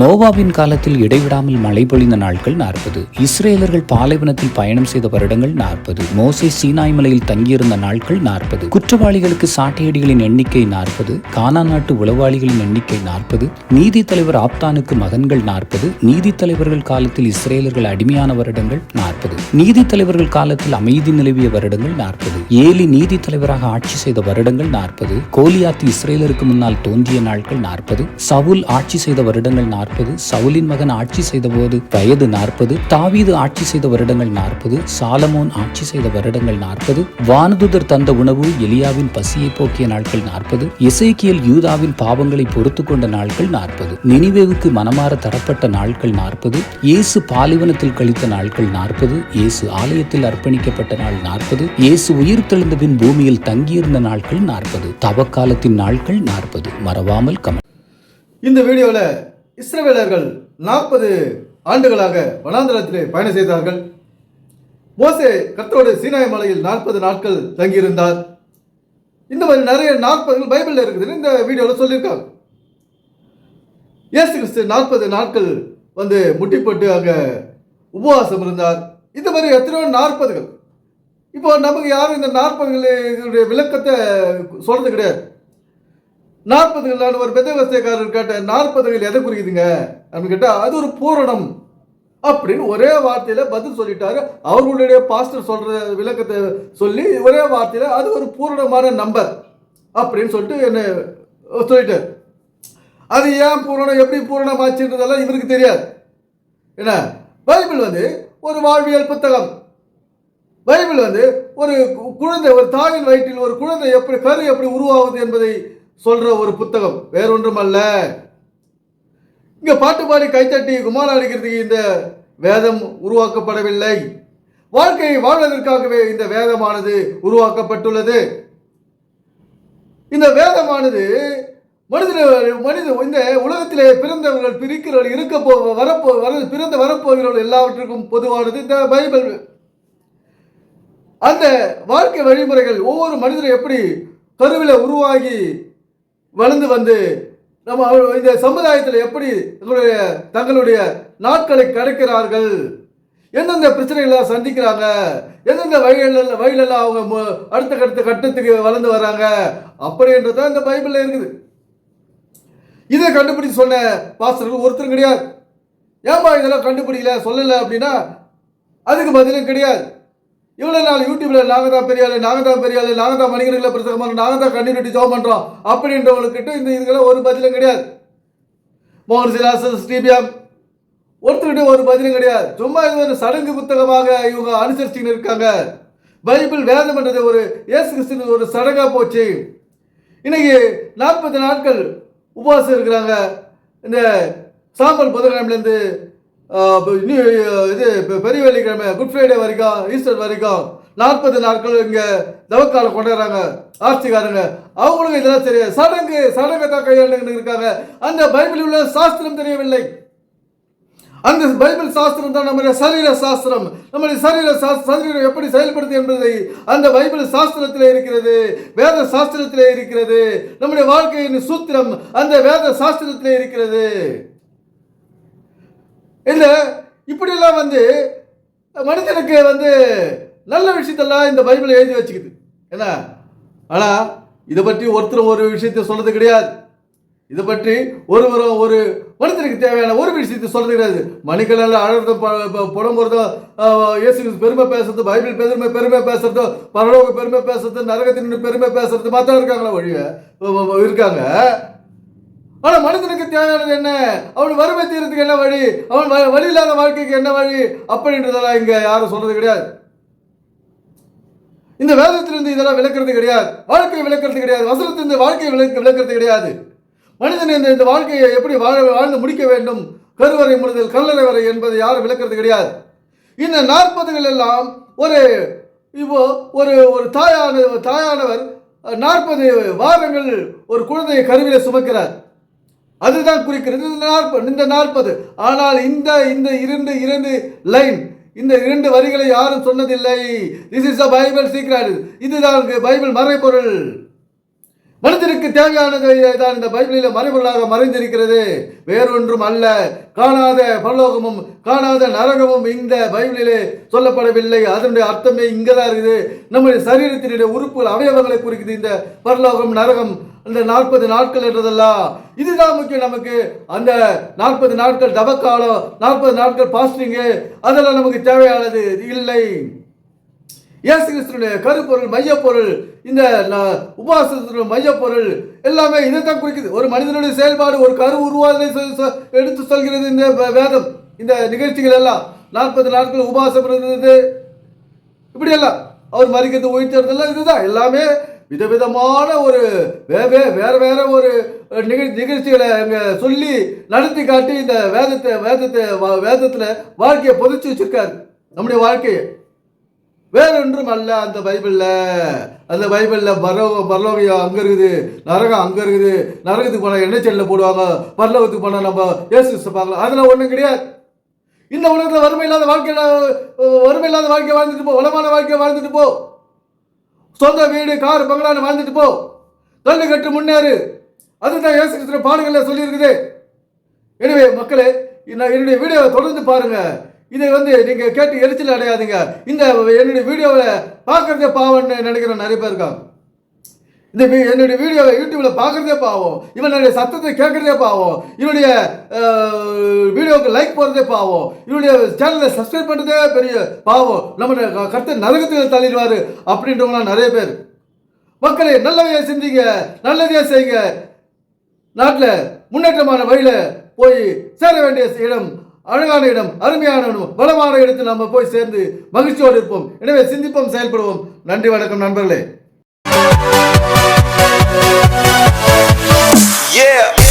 நோவாவின் காலத்தில் இடைவிடாமல் மழை பொழிந்த நாட்கள் நாற்பது. இஸ்ரேலர்கள் பாலைவனத்தில் பயணம் செய்த வருடங்கள் நாற்பது. மோசே சீனாய் மலையில் தங்கியிருந்த நாட்கள் நாற்பது. குற்றவாளிகளுக்கு சாட்டையடிகளின் எண்ணிக்கை நாற்பது. கானா நாட்டு உளவாளிகளின் எண்ணிக்கை நாற்பது. நீதி தலைவர் ஆப்தானுக்கு மகன்கள் நாற்பது. நீதி தலைவர்கள் காலத்தில் இஸ்ரேலர்கள் அடிமையான வருடங்கள் நாற்பது. நீதி தலைவர்கள் காலத்தில் அமைதி நிலவிய வருடங்கள் நாற்பது. ஏலி நீதி தலைவராக ஆட்சி செய்த வருடங்கள் நாற்பது. கோலியாத்து இஸ்ரேலருக்கு முன்னால் தோன்றிய நாட்கள் நாற்பது. சவுல் ஆட்சி செய்த வருடங்கள் நாற்பது சவுலின் மகன் ஆட்சி செய்தபோது வயது நாற்பது தாவீது ஆட்சி செய்த வருடங்கள் நாற்பது சாலமோன் ஆட்சி செய்த வருடங்கள் நாற்பது வானதுதர் தந்த உணவு எலியாவின் பசியை போக்கிய நாட்கள் நாற்பது இசைக்கியல் யூதாவின் பாவங்களை பொறுத்து கொண்ட நாட்கள் நாற்பது நினிவேவுக்கு மனமாற தரப்பட்ட நாட்கள் நாற்பது இயேசு பாலைவனத்தில் கழித்த நாட்கள் நாற்பது இயேசு ஆலயத்தில் அர்ப்பணிக்கப்பட்ட நாள் நாற்பது இயேசு உயிர் தெழுந்த பின் பூமியில் தங்கியிருந்த நாட்கள் நாற்பது தவக்காலத்தின் நாட்கள் நாற்பது. மறவாமல் கமல் இந்த வீடியோவில் இஸ்ரவேலர்கள் நாற்பது ஆண்டுகளாக வனாந்தரத்திலே பயணம் செய்தார்கள். மோசே கத்தோடு சீனாய் மலையில் நாற்பது நாட்கள் தங்கியிருந்தார். இந்த மாதிரி நிறைய நாற்பது பைபிளில் இருக்குதுன்னு இந்த வீடியோவில் சொல்லியிருக்காங்க இயேசு கிறிஸ்து நாற்பது நாட்கள் வந்து முட்டி போட்டு அங்கே உபவாசம் இருந்தார். இந்த மாதிரி எத்தனையோ நாற்பதுகள். இப்போ நமக்கு யாரும் இந்த நாற்பதுகளுடைய விளக்கத்தை சொல்றது கிடையாது. நாற்பதுகள் நான் ஒரு பெத்தவஸ்தைக்காரர் கேட்டேன் நாற்பதுகள் எதை குறிக்குதுங்க? அப்படின்னு கேட்டால் அது ஒரு பூரணம். அப்படின்னு ஒரே வார்த்தையில் பதில் சொல்லிட்டாரு. அவர்களுடைய பாஸ்டர் சொல்கிற விளக்கத்தை சொல்லி ஒரே வார்த்தையில் அது ஒரு பூரணமான நம்பர். அப்படின்னு சொல்லிட்டு என்ன சொல்லிட்டார். அது ஏன் பூரணம்? எப்படி பூரணமாச்சுன்றதெல்லாம் இவருக்கு தெரியாது. என்ன? பைபிள் வந்து ஒரு வாழ்வியல் புத்தகம். பைபிள் வந்து ஒரு குழந்தை ஒரு தாயின் வயிற்றில் ஒரு குழந்தை எப்படி கரு எப்படி உருவாகுது என்பதை சொல்ற ஒரு புத்தகம் வேறொன்றும் அல்ல இங்க பாட்டு பாடி கைத்தட்டி குமாரம் அடிக்கிறதுக்கு இந்த வேதம் உருவாக்கப்படவில்லை. வாழ்க்கையை வாழ்வதற்காகவே இந்த வேதமானது உருவாக்கப்பட்டுள்ளது. இந்த வேதமானது மனித மனித இந்த உலகத்திலே பிறந்தவர்கள் பிரிக்கிறவர்கள் இருக்க போ வரப்போ வர பிறந்த வரப்போகிறவர்கள் எல்லாவற்றுக்கும் பொதுவானது இந்த பைபிள். அந்த வாழ்க்கை வழிமுறைகள் ஒவ்வொரு மனிதரும் எப்படி கருவில உருவாகி வளர்ந்து வந்து நம்ம அவ- இந்த சமுதாயத்தில் எப்படி தங்களுடைய தங்களுடைய நாட்களை கடக்கிறார்கள்? எந்தெந்த பிரச்சனைகளை சந்திக்கிறாங்க? எந்தெந்த வழிகள் வழிகளெல்லாம் அவங்க அடுத்த அடுத்த கட்டத்துக்கு வளர்ந்து வராங்க? அப்படின்றது தான் இந்த பைபிளில் இருக்குது. இதை கண்டுபிடிச்சு சொன்ன பாஸ்டர்கள் ஒருத்தரும் கிடையாது. ஏன்பா இதெல்லாம் கண்டுபிடிக்கல சொல்லலை அப்படின்னா அதுக்கு பதிலும் கிடையாது. இவ்வளோ நாள் யூடியூப்ல நாங்க தான் பெரிய ஆளு நாங்க தான் பெரிய ஆளு தான் மணிகர்களை பிரசங்கம் நாங்கள் தான் கண்ணீர் விட்டு ஜோம் பண்றோம். அப்படின்றவங்களுக்கிட்ட இந்த இதுக்கெல்லாம் ஒரு பதிலும் கிடையாது. மோகன் சிலாசன் ஸ்ரீபியாம் ஒருத்தருக்கிட்ட ஒரு பதிலும் கிடையாது. சும்மா இது ஒரு சடங்கு புத்தகமாக இவங்க அனுசரிச்சுன்னு இருக்காங்க. பைபிள் வேதம் என்றது ஒரு இயேசு கிறிஸ்து ஒரு சடங்காக போச்சு. இன்னைக்கு நாற்பது நாட்கள் உபவாசம் இருக்கிறாங்க. இந்த சாம்பல் புதன்கிழமையிலேருந்து இது பெரிய வெள்ளிக்கிழமை குட் ஃப்ரைடே வரைக்கும் ஈஸ்டர் வரைக்கும் நாற்பது நாட்கள் இங்கே தவக்காலம் கொண்டாடுறாங்க ஆட்சிக்காரங்க அவங்களுக்கு இதெல்லாம் தெரியாது. சடங்கு சடங்கை தான் கையாண்டு இருக்காங்க. அந்த பைபிளில் உள்ள சாஸ்திரம் தெரியவில்லை. அந்த பைபிள் சாஸ்திரம் தான் நம்முடைய சரீர சாஸ்திரம். நம்முடைய சரீர சரீரம் எப்படி செயல்படுது என்பதை அந்த பைபிள் சாஸ்திரத்தில் இருக்கிறது வேத சாஸ்திரத்தில் இருக்கிறது. நம்முடைய வாழ்க்கையின் சூத்திரம் அந்த வேத சாஸ்திரத்தில் இருக்கிறது. இல்லை இப்படியெல்லாம் வந்து மனிதனுக்கு வந்து நல்ல விஷயத்தெல்லாம் இந்த பைபிள் எழுதி வச்சுக்குது. என்ன? ஆனால் இதை பற்றி ஒருத்தர் ஒரு விஷயத்தை சொல்கிறது கிடையாது. இதை பற்றி ஒருவரும் ஒரு மனிதனுக்கு தேவையான ஒரு விஷயத்தை சொல்கிறது கிடையாது. மணிக்கணக்கில் அழகிறதும் புலம்புறதும் இயேசு பெருமை பேசுறது பைபிள் பெருமை பெருமை பேசுறது பரலோக பெருமை பேசுறது நரகத்தின் பெருமை பேசுறது மாத்திரம் இருக்காங்களா வழிய இருக்காங்க. ஆனால் மனிதனுக்கு தேவையானது என்ன? அவன் வறுமை தீரத்துக்கு என்ன வழி? அவன் வ- வழி இல்லாத வாழ்க்கைக்கு என்ன வழி? அப்படின்றதெல்லாம் இங்க யாரும் சொல்றது கிடையாது. இந்த வேதத்திலிருந்து இதெல்லாம் விளக்குறது கிடையாது. வாழ்க்கையை விளக்குறது கிடையாது. வசனத்திலிருந்து வாழ்க்கையை விளக்கு விளக்குறது கிடையாது. மனிதன் இந்த இந்த வாழ்க்கையை எப்படி வாழ வாழ்ந்து முடிக்க வேண்டும்? கருவறை முழுதல் கல்லறை வரை என்பதை யாரும் விளக்குறது கிடையாது. இந்த நாற்பதுகள் எல்லாம் ஒரு இப்போ ஒரு ஒரு தாயான தாயானவர் நாற்பது வாரங்கள் ஒரு குழந்தையை கருவியில் சுமக்கிறார். அதுதான் குறிக்கிறது. இந்த நாற்பது இந்த நாற்பது. ஆனால் இந்த இந்த இரண்டு இரண்டு லைன் இந்த இரண்டு வரிகளை யாரும் சொன்னதில்லை. This is a Bible secret இதுதான் பைபிள் மறைபொருள். மனிதனுக்கு தேவையானதை தான் இந்த பைபிளில் மறைபொருளாக மறைந்திருக்கிறது. வேறொன்றும் அல்ல. காணாத பரலோகமும் காணாத நரகமும் இந்த பைபிளிலே சொல்லப்படவில்லை. அதனுடைய அர்த்தமே இங்கே தான் இருக்குது. நம்முடைய சரீரத்தினுடைய உறுப்புகள் அவயவங்களை குறிக்குது. இந்த பரலோகம் நரகம் அந்த நாற்பது நாட்கள் என்றதெல்லாம் இதுதான் முக்கியம் நமக்கு. அந்த நாற்பது நாட்கள் தவக்காலம் நாற்பது நாட்கள் பாஸ்டிங்கு அதெல்லாம் நமக்கு தேவையானது இல்லை. இயேசு கிறிஸ்துனுடைய கருப்பொருள் மையப்பொருள் இந்த உபாசத்தினுடைய மையப்பொருள் எல்லாமே இதைத்தான் குறிக்குது. ஒரு மனிதனுடைய செயல்பாடு ஒரு கரு உருவாதனை எடுத்து சொல்கிறது இந்த வேதம் இந்த நிகழ்ச்சிகள் எல்லாம். நாற்பது நாட்கள் உபாசம் இருந்தது. இப்படி எல்லாம் அவர் மறிக்கிறது உயிர்த்தெழுதெல்லாம் இதுதான். எல்லாமே விதவிதமான ஒரு வே வே வேற வேற ஒரு நிகழ் நிகழ்ச்சிகளை அங்கே சொல்லி நடத்தி காட்டி இந்த வேதத்தை வேதத்தை வேதத்தில் வாழ்க்கையை புதைச்சி வச்சிருக்காரு. நம்முடைய வாழ்க்கையை. வேறொன்றும் அல்ல அந்த பைபிளில். அந்த பைபிளில் பரவ பரலோகம் அங்கே இருக்குது நரகம் அங்கே இருக்குது நரகத்துக்கு போனால் எண்ணெய் செல்ல போடுவாங்க பரலோகத்துக்கு போனால் நம்ம ஏசு பார்க்கலாம். அதெல்லாம் ஒன்றும் கிடையாது. இந்த உலகத்தில் வறுமை இல்லாத வாழ்க்கை வறுமை இல்லாத வாழ்க்கை வாழ்ந்துட்டு போ வளமான வாழ்க்கை வாழ்ந்துட்டு போ. சொந்த வீடு கார் பங்களான்னு வாழ்ந்துட்டு போ. தள்ளு கட்டு முன்னேறு. அதுதான் ஏசு கிறிஸ்துவ பாடங்களில் சொல்லியிருக்குது. எனவே மக்களே நான் என்னுடைய வீடியோவை தொடர்ந்து பாருங்க. இதை வந்து நீங்க கேட்டு எரிச்சல் அடையாதுங்க. இந்த என்னுடைய வீடியோவை பார்க்கறதே பாவம்னு நினைக்கிற நிறைய பேர் இருக்காங்க. இந்த வீ- என்னுடைய வீடியோவை யூடியூப்ல பார்க்குறதே பாவம். இவனுடைய சத்தத்தை கேட்கறதே பாவம். இவனுடைய வீடியோவுக்கு லைக் போடுறதே பாவம். இவனுடைய சேனலை சப்ஸ்கிரைப் பண்ணுறதே பெரிய பாவம். நம்முடைய க- நரகத்தில் தள்ளிடுவாரு அப்படின்றவங்களாம் நிறைய பேர். மக்களை நல்லவையை சிந்திங்க நல்லதையே செய்யுங்க. நாட்டில் முன்னேற்றமான வழியில் போய் சேர வேண்டிய இடம் அழகான இடம் அருமையான இடம் பலமான இடத்தில் நம்ம போய் சேர்ந்து மகிழ்ச்சியோடு இருப்போம். எனவே சிந்திப்போம் செயல்படுவோம். நன்றி வணக்கம் நண்பர்களே. Yeah.